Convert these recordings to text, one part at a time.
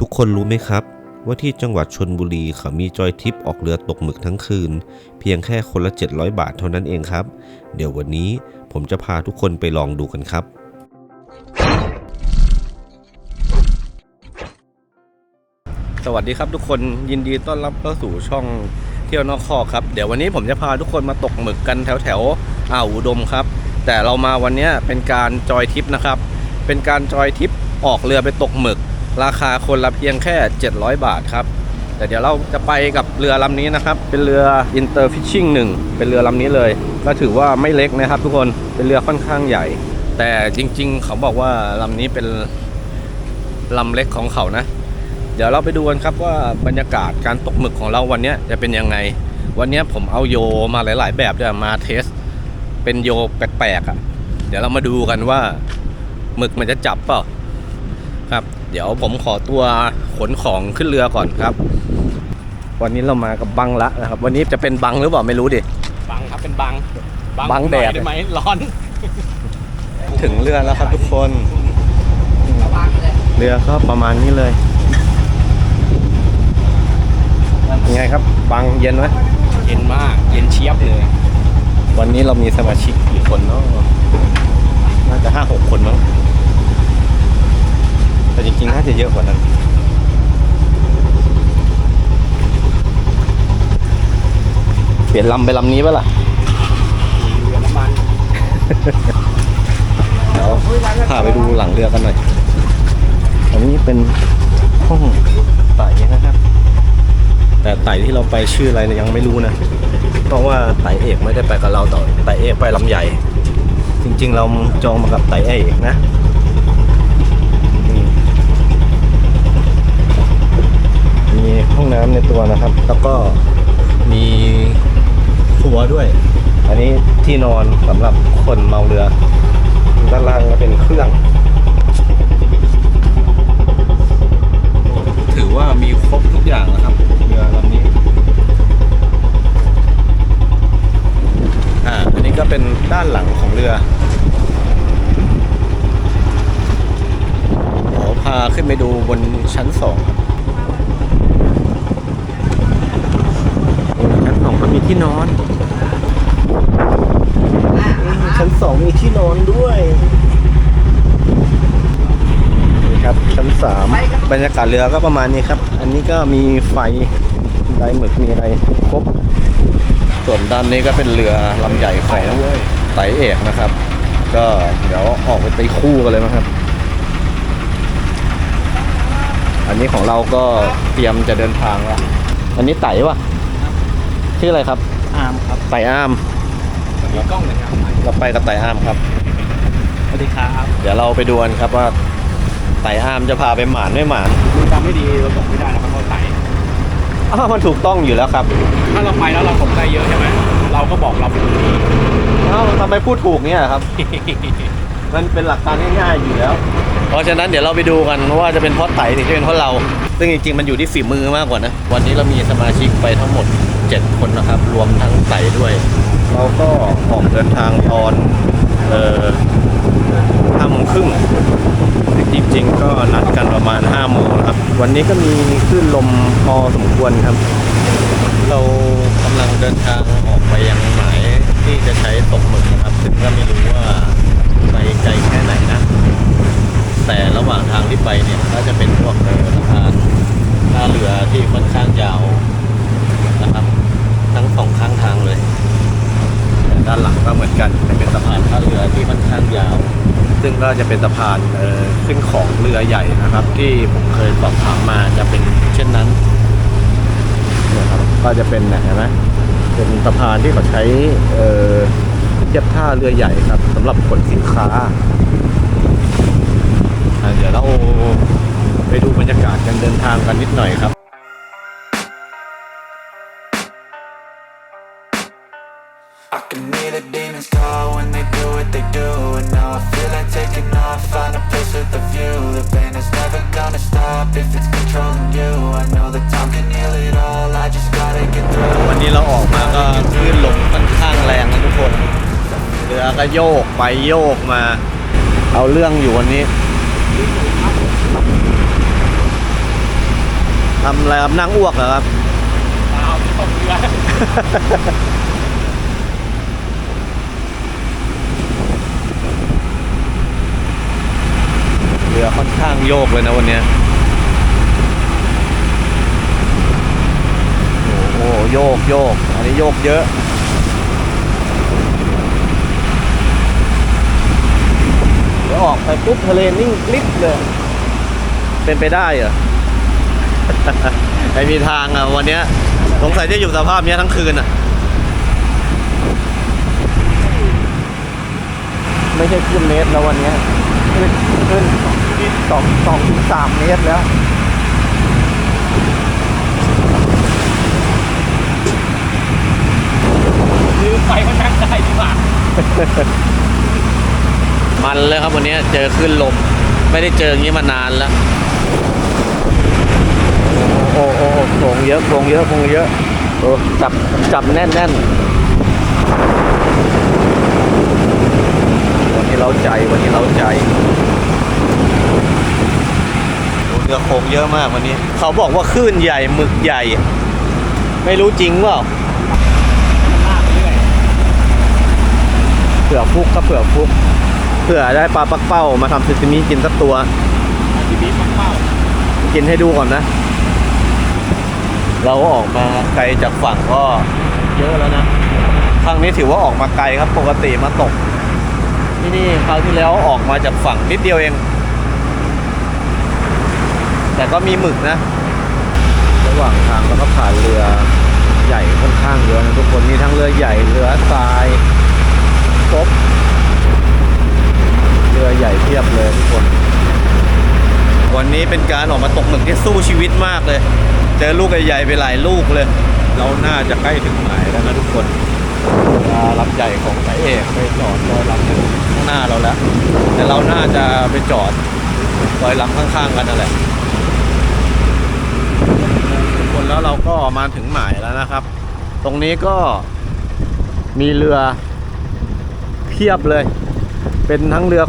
ทุกคนรู้ไหมครับ ว่าที่จังหวัดชนบุรีเขามีจอยทริปออกเรือตกหมึกทั้งคืน เพียงแค่คนละ 700 บาทเท่านั้นเองครับ เดี๋ยววันนี้ผมจะพาทุกคนไปลองดูกันครับ สวัสดีครับทุกคนยินดีต้อนรับเข้าสู่ช่องเที่ยวนอกคอกครับ เดี๋ยววันนี้ผมจะพาทุกคนมาตกหมึกกันแถวแถวอ่าวอุดมครับ แต่เรามาวันนี้เป็นการจอยทริปนะครับ เป็นการจอยทริปออกเรือไปตกหมึก ราคาคนละเพียงแค่ 700 บาทครับ แต่เดี๋ยวเราจะไปกับเรือลำนี้นะครับ เป็นเรือ Inter Fishing 1 เป็นเรือลำนี้เลย ก็ถือว่าไม่เล็กนะครับ ทุกคน เป็นเรือค่อนข้างใหญ่ แต่จริง ๆ เขาบอกว่าลำนี้เป็นลำเล็กของเขานะ เดี๋ยวเราไปดูกันครับว่าบรรยากาศการตกหมึกของเราวันนี้จะเป็นยังไง วันนี้ผมเอาโยมาหลาย ๆ แบบด้วยมาเทส เป็นโยแปลกๆอะ เดี๋ยวเรามาดูกันว่าหมึกมันจะจับเปล่าครับ เดี๋ยวผมขอตัวขนของขึ้นเรือก่อนครับ วันนี้เรามากับบังละนะครับ วันนี้จะเป็นบังหรือเปล่าไม่รู้ดิ บังครับเป็นบังบังแดดหน่อยได้ไหมร้อน ถึงเรือแล้วครับทุกคน เรือก็ประมาณนี้เลยยังไงครับ บังเย็นไหมเย็นมากเย็นเชียบเลย วันนี้เรามีสมาชิกกี่คนเนาะน่าจะห้าหกคนมั้ง แต่จริงๆน่าจะเยอะกว่านั้นเปลี่ยนลำไปลำนี้ปะล่ะเรือน้ำมันเดี๋ยวพาไปดูหลังเรือกันหน่อยอันนี้เป็นห้องไต่นะครับ แต่ไต่ที่เราไปชื่ออะไรเนี่ยยังไม่รู้นะ เพราะว่าไต่เอกไม่ได้ไปกับเราต่อไต่เอกไปลำใหญ่ จริง ๆ เราจองมากับไต่เอกนะนี่มี ห้องน้ำในตัวนะครับ แล้วก็มีครัวด้วย อันนี้ที่นอนสำหรับคนเมาเรือ ด้านล่างก็เป็นเครื่อง ถือว่ามีครบทุกอย่างนะครับเรือลำนี้ อ่า อันนี้ก็เป็นด้านหลังของเรือขอพาขึ้นไปดูบนชั้นสองครับบนชั้นสองก็ มีที่นอนชั้นสองมีที่นอนด้วยนี่ครับชั้นสามบรรยากาศเรือก็ประมาณนี้ครับ อันนี้ก็มีไฟไดหมึกมีอะไรครบส่วนด้านนี้ก็เป็นเรือลำใหญ่ของไตเอกนะครับ ก็เดี๋ยวออกไปตีคู่กันเลยมั้งครับ อันนี้ของเราก็เตรียมจะเดินทางแล้วอันนี้ไต่ปะ ชื่ออะไรครับอามครับไต่อ้ามมีกล้องหนึ่งครับเราไปกับไต่อ้ามครับ สวัสดีครับเดี๋ยวเราไปดูกันครับว่าไต่อ้ามจะพาไปหมานไม่หมานดูจำไม่ดีเราบอกไม่ได้นะครับเพราะไต่อ้าวมันถูกต้องอยู่แล้วครับถ้าเราไปแล้วเราตกได้เยอะใช่ไหมเราก็บอกเราเป็นคนดีอ้าวทำไมพูดถูกเนี่ยครับ มันเป็นหลักการง่ายๆอยู่แล้ว เพราะฉะนั้นเดี๋ยวเราไปดูกันว่าจะเป็นเพราะไต่หรือจะเป็นเพราะเรา ซึ่งจริงๆมันอยู่ที่ฝีมือมากกว่านะ วันนี้เรามีสมาชิกไปทั้งหมด 7 คนนะครับ รวมทั้งไต่ด้วย เราก็ออกเดินทางตอนเอ่อห้าโมงครึ่งจริงๆ ก็นัดกันประมาณ5โมงนะครับ วันนี้ก็มีคลื่นลมพอสมควรครับ เรากำลังเดินทางออกไปยังหมายที่จะใช้ตกหมึกนะครับ ซึ่งก็ไม่รู้ว่าไปไกลแค่ไหนนะ แต่ระหว่างทางที่ไปเนี่ยก็จะเป็นพวกเรือสะพานท่าเรือที่ค่อนข้างยาวนะครับ ทั้งสองข้างทางเลยแต่ด้านหลังก็เหมือนกันเป็นสะพานท่าเรือที่ค่อนข้างยาว ซึ่งก็จะเป็นสะพานเอ่อขึ้นของเรือใหญ่นะครับ ที่ผมเคยสอบถามมาจะเป็นเช่นนั้นเนี่ยครับก็จะเป็นนะเห็นไหมเป็นสะพานที่เขาใช้เอ่อเทียบท่าเรือใหญ่ครับสำหรับขนสินค้าอะเดี๋ยวเราไปดูบรรยากาศการเดินทางกันนิดหน่อยครับ if it's controlling you I know that time can heal it all, I just gotta get through วันนี้เราออกมาก็คลื่นลมค่อนข้างแรงนะทุกคนเรือก็โยกไปโยกมา เอาเรื่องอยู่วันนี้ทำอะไรครับนั่งอ้วกเหรอครับเปล่าตกเรือเรือค่อนข้างโยกเลยนะวันนี้ย โอ้โหโยกโยกอันนี้โยกเยอะเดี๋ยวออกไปปุ๊บทะเลนิ่งกลิบเลย เป็นไปได้เหรอไม่มีทางอะวันเนี้ยสงสัยจะอยู่สภาพเนี้ยทั้งคืนอะ ไม่ใช่ขึ้นเมตรแล้ววันเนี้ยขึ้นขึ้นสองสองถึงสามเมตรแล้ว ลืมไปว่านั่งได้ดีกว่า มันเลยครับวันนี้เจอขึ้นลม ไม่ได้เจออย่างนี้มานานแล้วโอ้โอ้โอ้โคงเยอะโคงเยอะโคงเยอะโอ้จับจับแน่นแน่นวันนี้เราใจวันนี้เราใจโอ้เรือโคงเยอะมากวันนี้ เขาบอกว่าคลื่นใหญ่หมึกใหญ่ ไม่รู้จริงเปล่า ลากไปเรื่อย เผื่อฟุกก็เผื่อฟุกเผื่อได้ปลาปักเป้ามาทำซูชิมิกินสักตัวอาทีนี้ปักเป้ากินให้ดูก่อนนะ เราก็ออกมาไกลจากฝั่งก็เยอะแล้วนะครั้งนี้ถือว่าออกมาไกลครับปกติมาตก ที่นี่คราวที่แล้วออกมาจากฝั่งนิดเดียวเอง แต่ก็มีหมึกนะระหว่างทางเราก็ผ่านเรือใหญ่ค่อนข้างเยอะนะทุกคนมีทั้งเรือใหญ่เรือทราย ครบเรือใหญ่เทียบเลยทุกคน วันนี้เป็นการออกมาตกหมึกที่สู้ชีวิตมากเลย เจอลูกใหญ่ๆไปหลายลูกเลย เราน่าจะใกล้ถึงหมายแล้วนะทุกคนรือลำใหญ่ของสายเอกไปจอดลอยลำหนึ่งข้างหน้าเราแล้ว แต่เราน่าจะไปจอดลอยลำข้างๆกันนั่นแหละทุกคนแล้วเราก็มาถึงหมายแล้วนะครับ ตรงนี้ก็มีเรือ พียบเลย เป็นทั้งเรือ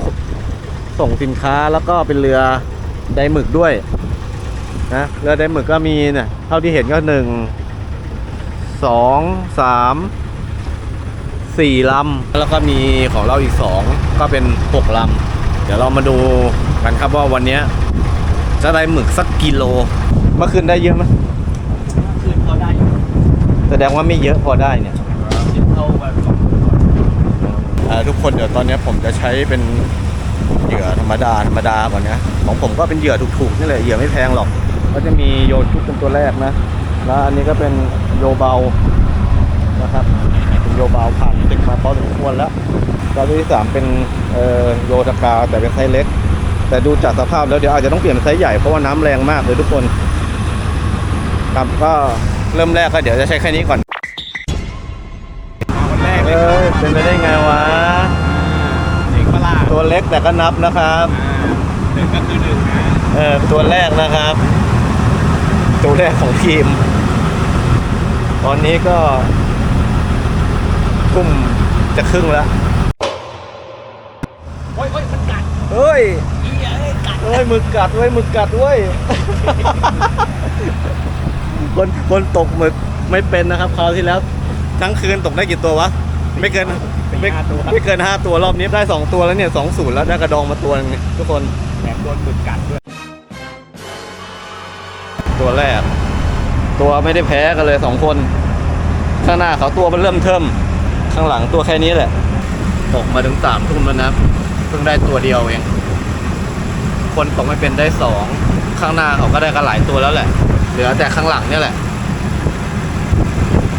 ส่งสินค้าแล้วก็เป็นเรือไดหมึกด้วยนะเรือไดหมึกก็มีเนี่ยเท่าที่เห็นก็หนึ่งสองสามสี่ลำแล้วก็มีของเราอีกสองก็เป็นหกลำเดี๋ยวเรามาดูกันครับว่าวันเนี้ยจะได้หมึกสักกิโล เมื่อคืนได้เยอะไหมคืนพอได้อยู่แสดงว่าไม่เยอะพอได้เนี่ย คิดเท่าแบบสอง อ่า ทุกคนเดี๋ยวตอนนี้ผมจะใช้เป็นเหยื่อธรรมดาธรรมดาก่อนนะของผมก็เป็นเหยื่อถูกๆนี่แหละเหยื่อไม่แพงหรอก ก็จะมีโยชุบเป็นตัวแรกนะ แล้วอันนี้ก็เป็นโยเบานะครับเป็นโยเบาผ่านตึกมาพอสมควรแล้วแล้วตัวที่สามเป็นเอ่อโยตะกาแต่เป็นไซส์เล็ก แต่ดูจากสภาพแล้วเดี๋ยวอาจจะต้องเปลี่ยนไซส์ใหญ่เพราะว่าน้ำแรงมากเลยทุกคนครับก็เริ่มแรกก็เดี๋ยวจะใช้แค่นี้ก่อน แต่ก็นับนะครับหนึ่งก็คือหนึ่งนะเออตัวแรกนะครับ ตัวแรกของทีม ตอนนี้ก็ทุ่มจะครึ่งแล้วโอ้ยโอ้ยมันกัดเฮ้ยเหี้ยเอ้ยกัดเฮ้ยหมึกกัดเว้ยหมึกกัดเว้ยคนคนตกหมึกไม่เป็นนะครับคราวที่แล้ว ทั้งคืนตกได้กี่ตัววะ ไม่เกิน ไม่ไม่เกินห้าตัวรอบนี้ได้สองตัวแล้วเนี่ยสองศูนย์แล้วได้กระดองมาตัวหนึงเนี่ยทุกคนแถมโดนหมึกกัดด้วยตัวแรก ตัวไม่ได้แพ้กันเลยสองคน ข้างหน้าเขาตัวมันเริ่มเทิมข้างหลังตัวแค่นี้แหละตกมาถึงสามทุ่มแล้วนะเพิ่งได้ตัวเดียวเอง คนตกไม่เป็นได้สองข้างหน้าเขาก็ได้กันหลายตัวแล้วแหละ เหลือแต่ข้างหลังเนี่ยแหละ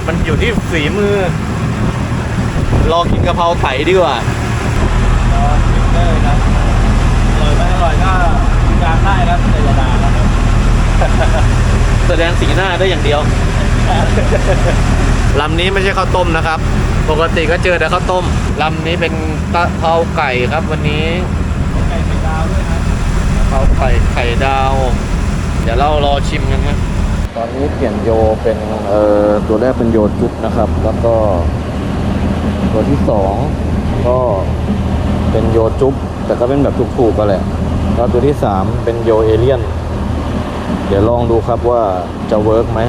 มันอยู่ที่ฝีมือ รอกินกะเพราไถดีกว่าก็กินได้ครับอร่อยไม่อร่อยก็จานได้ครับแต่อยาดาครับ แสดงสีหน้าได้อย่างเดียวลำนี้ไม่ใช่ข้าวต้มนะครับ ปกติก็เจอแต่ข้าวต้มลำนี้เป็นกะเพราไก่ครับ วันนี้ไก่ไข่ดาวด้วยนะกะเพราไก่ไข่ดาว เดี๋ยวเรารอชิมกันครับตอนนี้เปลี่ยนโยเป็นเอ่อตัวแรกเป็นโยจุ๊บนะครับ แล้วก็ ตัวที่สองก็เป็นโยจุ๊บแต่ก็เป็นแบบถูกๆกันแหละแล้วตัวที่สามเป็นโยเอเลียน เดี๋ยวลองดูครับว่าจะเวิร์กไหม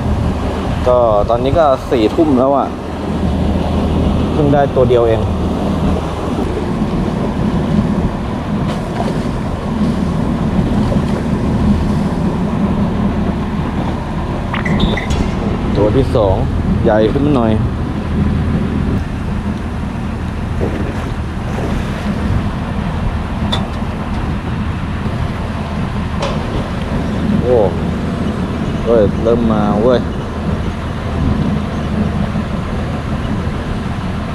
ก็ตอนนี้ก็สี่ทุ่มแล้วอะ่ะเพิ่งได้ตัวเดียวเองตัวที่สองใหญ่ขึ้นหน่อย โอ้ เว้ยเริ่มมาเว้ย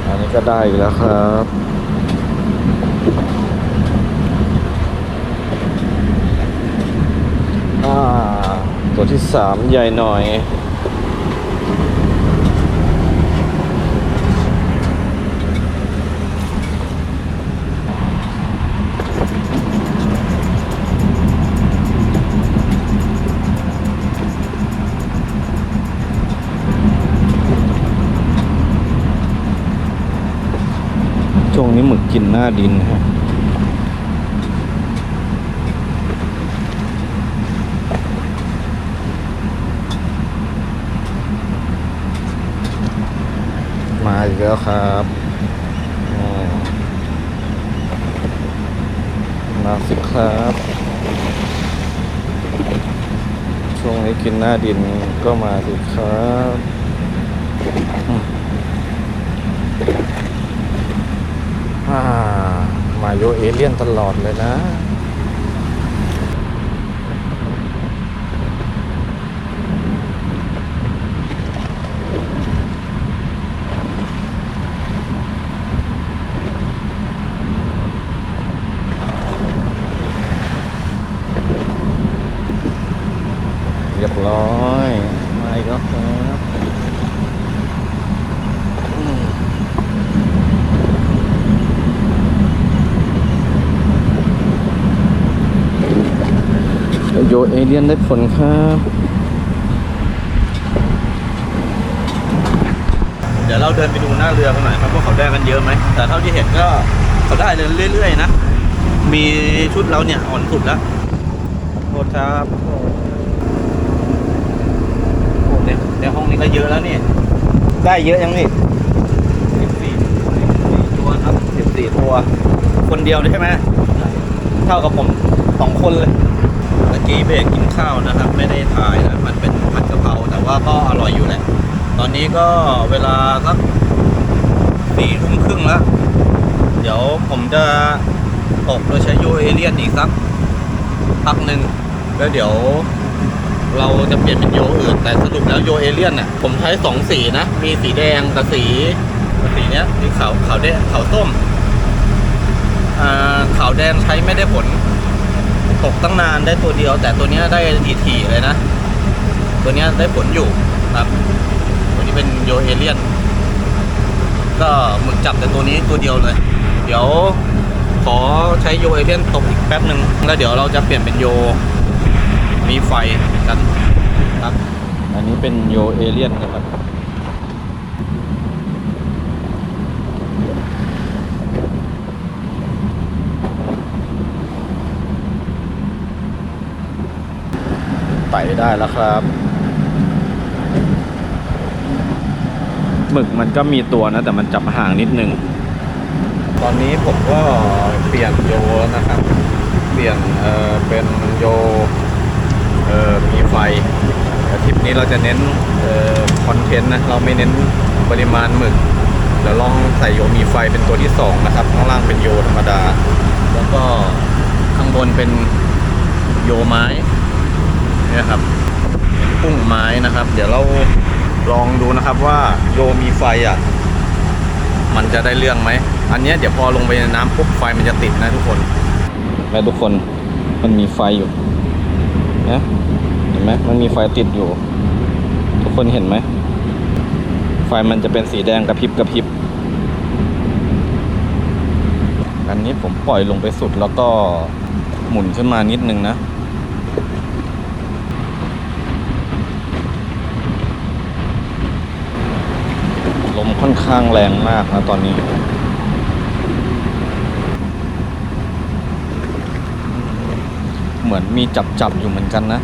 อันนี้ก็ได้อีกแล้วครับอ่าตัวที่สามใหญ่หน่อย กินหน้าดินฮะมาอีกแล้วครับมาสิครับ ช่วงนี้กินหน้าดินก็มาสิครับ มามาโยเอเลี่ยนตลอดเลยนะ เรียบร้อยมาอีกแล้วครับอืม เรียนได้ผลครับ เดี๋ยวเราเดินไปดูหน้าเรือกันหน่อยครับว่าเขาได้กันเยอะไหม แต่เท่าที่เห็นก็เขาได้เรื่อยๆนะ มีชุดเราเนี่ยอ่อนสุดแล้วโทษครับโอ้ในในห้องนี้ก็เยอะแล้วนี่ ได้เยอะยังนี่สิบสี่ตัวครับสิบสี่ตัว คนเดียวใช่ไหม เท่ากับผมสองคนเลย มื่อกี้เบรกกินข้าวนะครับ ไม่ได้ถ่ายนะมันเป็นผัดกะเพราแต่ว่าก็อร่อยอยู่แหละ ตอนนี้ก็เวลาสักสี่ทุ่มครึ่งแล้ว เดี๋ยวผมจะตกโดยใช้โยเอเลียนอีกสักพักหนึ่งแล้วเดี๋ยวเราจะเปลี่ยนเป็นโยอื่น แต่สรุปแล้วโยเอเลียนเนี่ยผมใช้สองสีนะ มีสีแดงกับสีกับสีเนี้ยสีขาวขาวแดงขาวส้มอ่าขาวแดงใช้ไม่ได้ผล ตกตั้งนานได้ตัวเดียว แต่ตัวนี้ได้ถี่ๆเลยนะ ตัวนี้ได้ผลอยู่ครับ ตัวนี้เป็นโยเอเลียน ก็หมึกจับแต่ตัวนี้ตัวเดียวเลย เดี๋ยวขอใช้โยเอเลียนตกอีกแป๊บหนึ่งแล้วเดี๋ยวเราจะเปลี่ยนเป็นโยมีไฟกันครับ อันนี้เป็นโยเอเลียนนะครับ ไต่ได้แล้วครับหมึกมันก็มีตัวนะ แต่มันจับห่างนิดนึง ตอนนี้ผมก็เปลี่ยนโยนะครับ เปลี่ยนเออเป็นโยเออมีไฟทริปนี้เราจะเน้นเออคอนเทนต์นะเราไม่เน้นปริมาณหมึกเดี๋ยวลองใส่โยมีไฟเป็นตัวที่สองนะครับ ข้างล่างเป็นโยธรรมดา แล้วก็ข้างบนเป็นโยไม้เนี่ยครับเป็นกุ้งไม้นะครับ เดี๋ยวเรา ลองดูนะครับว่าโยมีไฟอะ มันจะได้เรื่องไหม อันนี้เดี๋ยวพอลงไปในน้ำปุ๊บไฟมันจะติดนะทุกคนแม่ทุกคนมันมีไฟอยู่นะเห็นไหมมันมีไฟติดอยู่ ทุกคนเห็นไหม ไฟมันจะเป็นสีแดงกระพริบกระพริบ อันนี้ผมปล่อยลงไปสุดแล้วก็หมุนขึ้นมานิดนึงนะ อนข้างแรงมากนะตอนนี้ เหมือนมีจับจับอยู่เหมือนกันนะ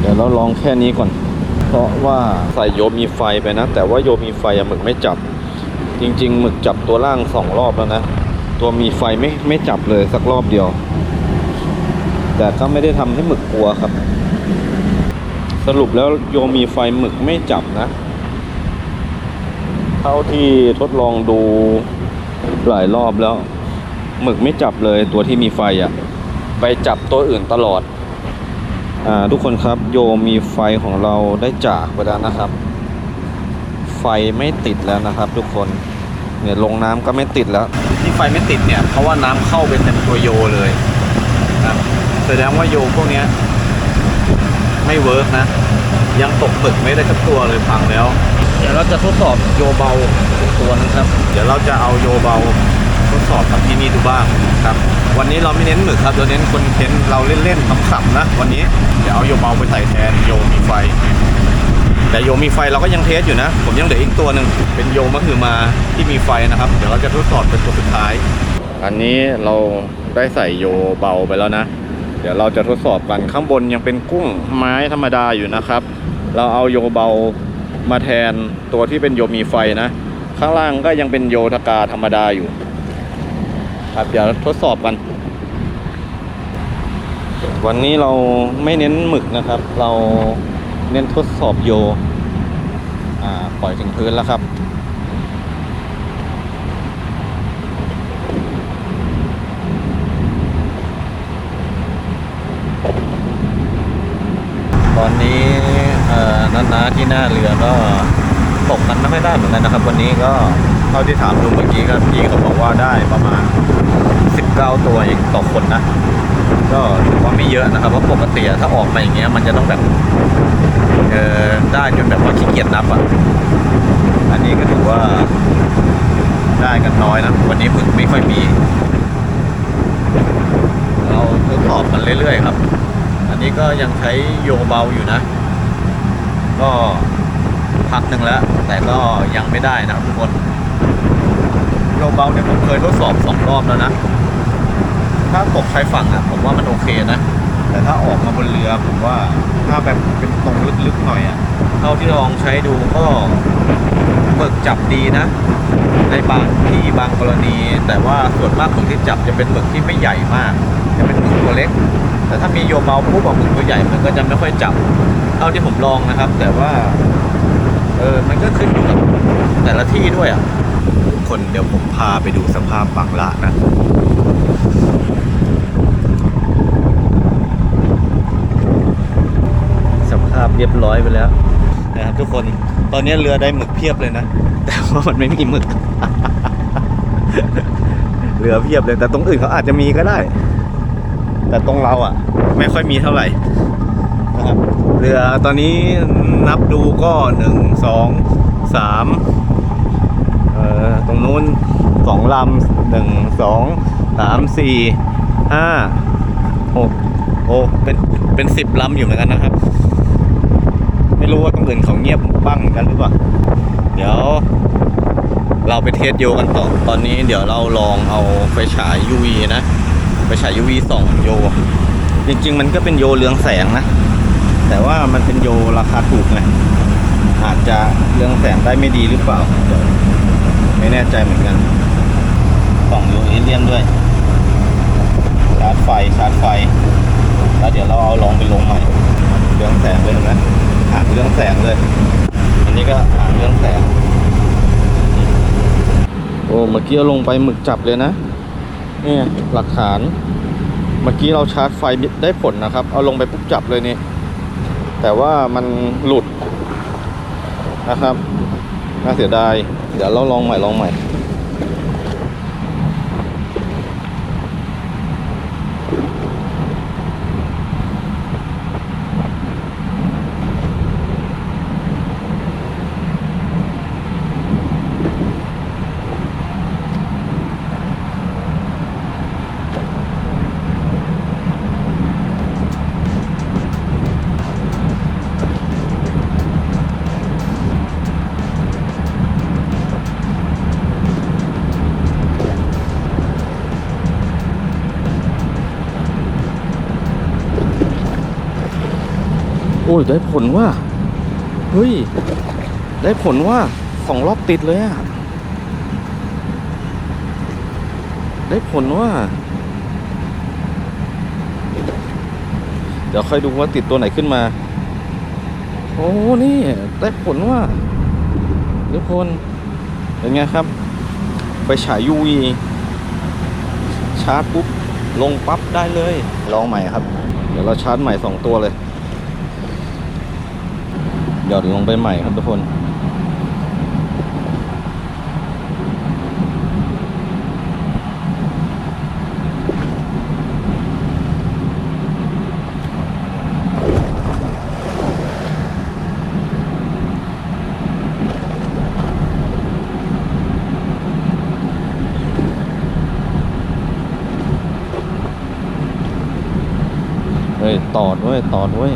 เดี๋ยวเราลองแค่นี้ก่อน เพราะว่าใส่โยมีไฟไปนะ แต่ว่าโยมีไฟหมึกไม่จับ จริง ๆ หมึกจับตัวล่างสองรอบแล้วนะ ตัวมีไฟไม่ไม่จับเลยสักรอบเดียว แต่ก็ไม่ได้ทำให้หมึกกลัวครับ สรุปแล้วโยมีไฟหมึกไม่จับนะ เท่าที่ทดลองดูหลายรอบแล้ว หมึกไม่จับเลยตัวที่มีไฟอะ่ะ ไปจับตัวอื่นตลอด อ่าทุกคนครับโยมีไฟของเราได้จากไปแล้วนะครับ ไฟไม่ติดแล้วนะครับ ทุกคนเนี่ยลงน้ำก็ไม่ติดแล้ว ที่ไฟไม่ติดเนี่ยเพราะว่าน้ำเข้าไปเต็มตัวโยเลยนะแสดงว่าโยพวกเนี้ย ไม่เวิร์กนะ ยังตกหมึกไม่ได้สักตัวเลยพังแล้ว เดี๋ยวเราจะทดสอบโยเบาตัวนึงครับ เดี๋ยวเราจะเอาโยเบาทดสอบกับที่นี่ดูบ้างครับ วันนี้เราไม่เน้นหมึกครับเราเน้นคนเทนเราเล่นๆขำๆนะ วันนี้เดี๋ยวเอาโยเบาไปใส่แทนโยมีไฟ แต่โยมีไฟเราก็ยังเทสอยู่นะ ผมยังเหลืออีกตัวหนึ่งเป็นโยมะคือมาที่มีไฟนะครับ เดี๋ยวเราจะทดสอบเป็นตัวสุดท้าย อันนี้เราได้ใส่โยเบาไปแล้วนะ เดี๋ยวเราจะทดสอบกันข้างบนยังเป็นกุ้งไม้ธรรมดาอยู่นะครับ เราเอาโยเบามาแทนตัวที่เป็นโยมีไฟนะ ข้างล่างก็ยังเป็นโยทกาธรรมดาอยู่ ครับเดี๋ยวทดสอบกัน วันนี้เราไม่เน้นหมึกนะครับ เราเน้นทดสอบโยอ่าปล่อยถึงพื้นแล้วครับ ตอนนี้นันนาที่หน้าเรือก็ตกกันไม่ค่อยได้เหมือนกันนะครับ วันนี้ก็เท่าที่ถามดูเมื่อกี้ก็พี่เขาบอกว่าได้ประมาณ 19 ตัวเองต่อคนนะ ก็ถือว่าไม่เยอะนะครับเพราะปกติถ้าออกมาอย่างเงี้ยมันจะต้องแบบเออได้จนแบบว่าขี้เกียจนับอะอันนี้ก็ถือว่าได้กันน้อยนะ วันนี้ฝึกไม่ค่อยมี เราทดสอบมันเรื่อยๆครับ นี้ก็ยังใช้โยเบาอยู่นะ ก็พักหนึ่งแล้ว แต่ก็ยังไม่ได้นะทุกคนโยเบาเนี่ยผมเคยทดสอบสองรอบแล้วนะ ถ้าตกชายฝั่งอะผมว่ามันโอเคนะ แต่ถ้าออกมาบนเรือผมว่าถ้าแบบเป็นตรงลึกๆหน่อยอะเท่าที่ลองใช้ดูก็หมึกจับดีนะ ในบางที่บางกรณี แต่ว่าส่วนมากหมึกที่จับจะเป็นหมึกที่ไม่ใหญ่มาก จะเป็นหมึกตัวเล็ก แต่ถ้ามีโยเมาปุ๊บอะหมึกตัวใหญ่มันก็จะไม่ค่อยจับเท่าที่ผมลองนะครับ แต่ว่าเออมันก็ขึ้นอยู่กับแต่ละที่ด้วยอะทุกคนเดี๋ยวผมพาไปดูสภาพบางละนะสภาพเรียบร้อยไปแล้วนะครับทุกคนตอนนี้เรือได้หมึกเพียบเลยนะ แต่ว่ามันไม่มีหมึก เรือเพียบเลยแต่ตรงอื่นเขาอาจจะมีก็ได้ แต่ตรงเราอะ ไม่ค่อยมีเท่าไหร่นะครับเรือตอนนี้นับดูก็หนึ่งสองสามเอ่อตรงนู้นสองลำหนึ่งสองสามสี่ห้าหกโอ้เป็นเป็นสิบลำอยู่เหมือนกันนะครับ ไม่รู้ว่าตรงอื่นเขาเงียบบ้างเหมือนกันหรือเปล่าเดี๋ยวเราไปเทสโยกันต่อ ตอนนี้เดี๋ยวเราลองเอาไฟฉาย UV นะ ไฟฉาย UV สองโย จริง ๆ มันก็เป็นโยเรืองแสงนะ แต่ว่ามันเป็นโยราคาถูกไงอาจจะเรืองแสงได้ไม่ดีหรือเปล่าเดี๋ยวไม่แน่ใจเหมือนกันส่องโยเอเลียนด้วยชาร์จไฟชาร์จไฟ แล้วเดี๋ยวเราเอาลองไปลงใหม่ เรืองแสงเลยนไหมหางเรืองแสงเลย อันนี้ก็หางเรืองแสง โอ้ เมื่อกี้ลงไปหมึกจับเลยนะ นี่หลักฐาน เมื่อกี้เราชาร์จไฟได้ผลนะครับ เอาลงไปปุ๊บจับเลยนี่ แต่ว่ามันหลุดนะครับ น่าเสียดาย เดี๋ยวเราลองใหม่ลองใหม่ ยได้ผลว่าเฮ้ย ได้ผลว่าสองรอบติดเลยอะได้ผลว่า เดี๋ยวค่อยดูว่าติดตัวไหนขึ้นมา โอ้ นี่ ได้ผลว่าทุกคนเป็นไงครับ ไปฉาย UV ชาร์จปุ๊บ ลงปั๊บได้เลย ลองใหม่ครับ เดี๋ยวเราชาร์จใหม่สองตัวเลย หย่อนลงไปใหม่ครับทุกคนเฮ้ยตอดเว้ยตอดเว้ย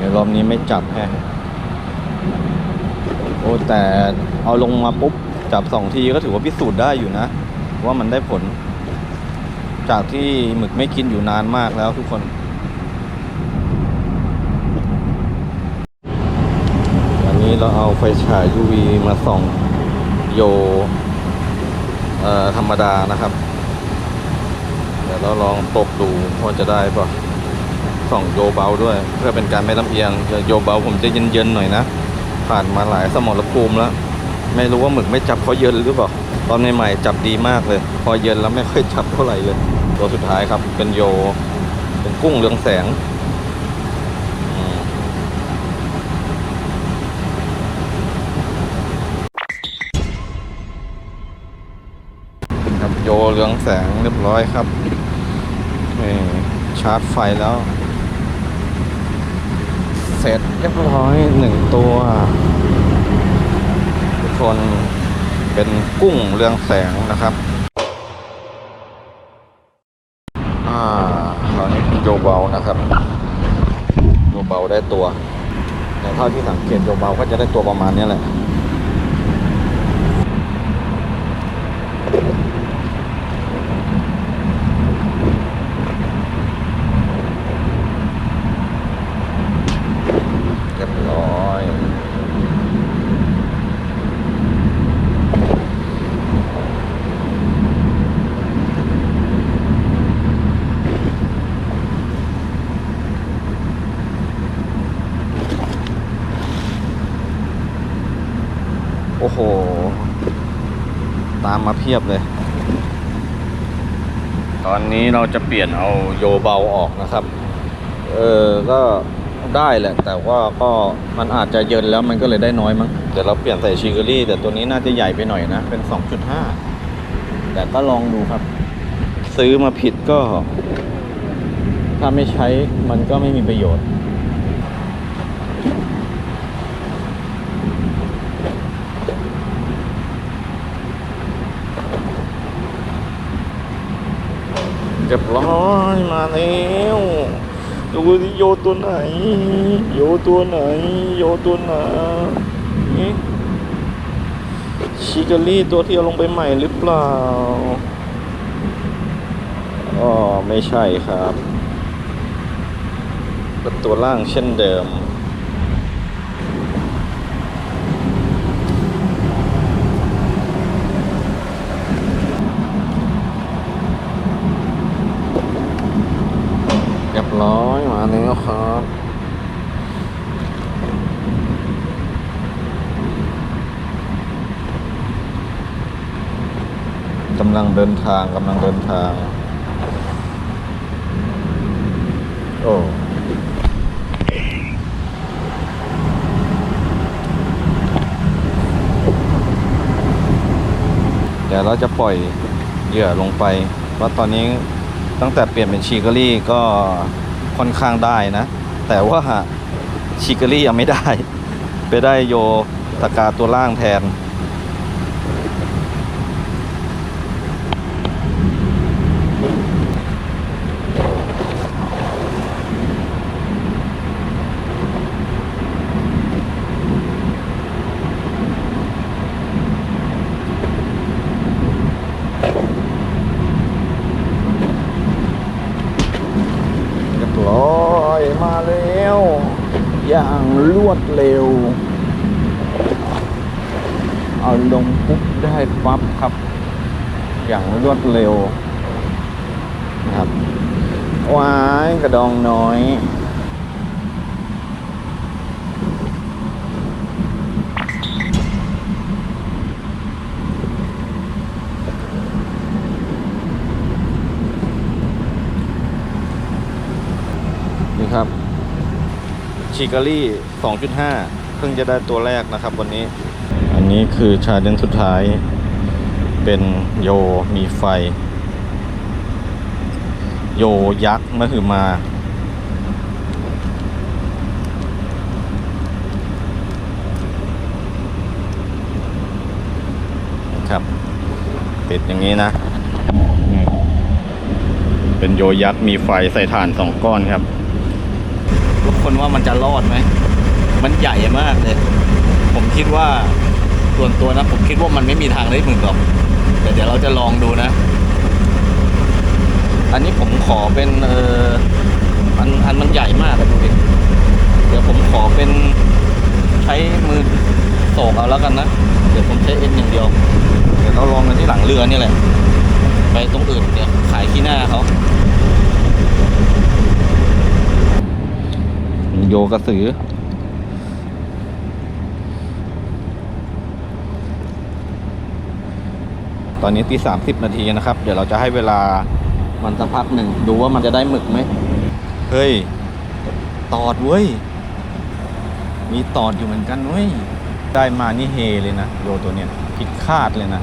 เดี๋ยวร อบนี้ไม่จับแฮะโอ้แต่เอาลงมาปุ๊บ จับสองทีก็ถือว่าพิสูจน์ได้อยู่นะ ว่ามันได้ผล จากที่หมึกไม่กินอยู่นานมากแล้วทุกคนอันนี้เราเอาไฟฉาย UV มาส่องโยธรรมดานะครับ เดี๋ยวเราลองตกดูว่าจะได้ปะ ส่องโยเบาด้วย เพื่อเป็นการไม่ลำเอียงโยเบาผมจะเย็นๆหน่อยนะ ผ่านมาหลายสมรภูมิแล้ว ไม่รู้ว่าหมึกไม่จับเพราะเย็นหรือเปล่าตอนใหม่ๆจับดีมากเลย พอเย็นแล้วไม่ค่อยจับเท่าไหร่เลย ตัวสุดท้ายครับ เป็นโย เป็นกุ้งเรืองแสงครับโยเรืองแสงเรียบร้อยครับชาร์จไฟแล้ว เสร็จเรียบร้อยหนึ่งตัวทุกคนเป็นกุ้งเรืองแสงนะครับอ่าคราวนี้โยเบานะครับโยเบาได้ตัวแต่เท่าที่สังเกตโยเบาก็จะได้ตัวประมาณนี้แหละ เรียบร้อย โอ้โห ตามมาเพียบเลย ตอนนี้เราจะเปลี่ยนเอาโยเบาออกนะครับ เออก็ได้แหละ แต่ว่าก็มันอาจจะเยินแล้วมันก็เลยได้น้อยมั้งเดี๋ยวเราเปลี่ยนใส่ชิคอรี่ แต่ตัวนี้น่าจะใหญ่ไปหน่อยนะ เป็น 2.5 แต่ก็ลองดูครับ ซื้อมาผิดก็ ถ้าไม่ใช้มันก็ไม่มีประโยชน์ เรียบร้อยมาแล้วดูสิโยตัวไหน โยตัวไหน โยตัวไหนชิคารี่ตัวที่เอาลงไปใหม่หรือเปล่าอ๋อไม่ใช่ครับเป็นตัวล่างเช่นเดิม เรียบร้อยมาแล้วครับ กำลังเดินทางกำลังเดินทาง โอ้เดี๋ยวเราจะปล่อยเหยื่อลงไปเพราะตอนนี้ตั้งแต่เปลี่ยนเป็นชีกอรี่ก็ค่อนข้างได้นะ แต่ว่าชีกอรี่ยังไม่ได้ ไปได้โยตะกาตัวล่างแทน อย่างรวดเร็ว เอาลงปุ๊บได้ปั๊บครับ อย่างรวด เร็วนะครับว้ายกระดองน้อยนี่ครับชิการี่ 2.5 เพิ่งจะได้ตัวแรกนะครับวันนี้ อันนี้คือชาเลนสุดท้าย เป็นโยมีไฟ โยยักษ์มหึมา ครับ ติดอย่างนี้นะ เป็นโยยักษ์มีไฟใส่ถ่านสองก้อนครับ ทุกคนว่ามันจะรอดไหม มันใหญ่มากเลย ผมคิดว่าส่วนตัวนะ ผมคิดว่ามันไม่มีทางได้หมื่นหรอก แต่เดี๋ยวเราจะลองดูนะ อันนี้ผมขอเป็นเอออันอันมันใหญ่มากอะดูดิเดี๋ยวผมขอเป็นใช้มือโศกเอาแล้วกันนะ เดี๋ยวผมใช้เอ็นอย่างเดียว เดี๋ยวเราลองกันที่หลังเรือนี่แหละ ไปตรงอื่นเดี๋ยขายขี้หน้าเขาโยกระสือ ตอนนี้ตีสามสิบนาทีนะครับ เดี๋ยวเราจะให้เวลามันสักพักหนึ่งดูว่ามันจะได้หมึกไหมเฮ้ยตอดเว้ย มีตอดอยู่เหมือนกันเว้ย ได้มานี่เฮเลยนะโยตัวเนี้ยผิดคาดเลยนะ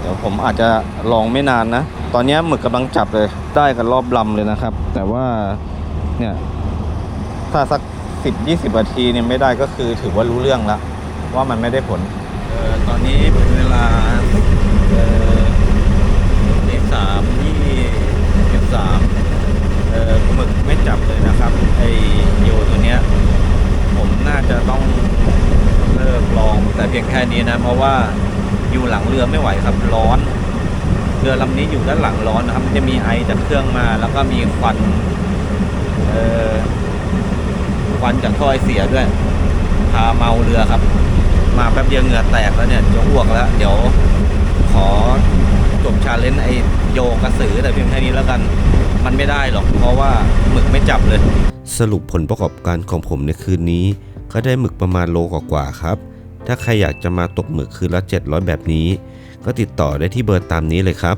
เดี๋ยวผมอาจจะลองไม่นานนะ ตอนนี้หมึกกำลังจับเลย ได้กันรอบลำเลยนะครับ แต่ว่าเนี่ยถ้าสักสิบยี่สิบนาทีเนี่ยไม่ได้ก็คือถือว่ารู้เรื่องแล้ว ว่ามันไม่ได้ผล เออตอนนี้เป็นเวลาเออตีสามยี่สิบสามเออหมึกไม่จับเลยนะครับ ไอโยตัวเนี้ย ผมน่าจะต้องเลิกลองแต่เพียงแค่นี้นะ เพราะว่าอยู่หลังเรือไม่ไหวครับร้อน เรือลำนี้อยู่ด้านหลังร้อนนะครับ มันจะมีไอจากเครื่องมา แล้วก็มีควันเอ่อควันจากท่อไอเสียด้วย พาเมาเรือครับ มาแป๊บเดียวเหงื่อแตกแล้วเนี่ยจะอ้วกแล้ว เดี๋ยวขอจบชาเลนจ์ไอโยกระสือแต่เพียงแค่นี้แล้วกัน มันไม่ได้หรอกเพราะว่าหมึกไม่จับเลย สรุปผลประกอบการของผมในคืนนี้ ก็ได้หมึกประมาณโลกว่าๆครับ ถ้าใครอยากจะมาตกหมึกคืนละ700 แบบนี้ ก็ติดต่อได้ที่เบอร์ตามนี้เลยครับ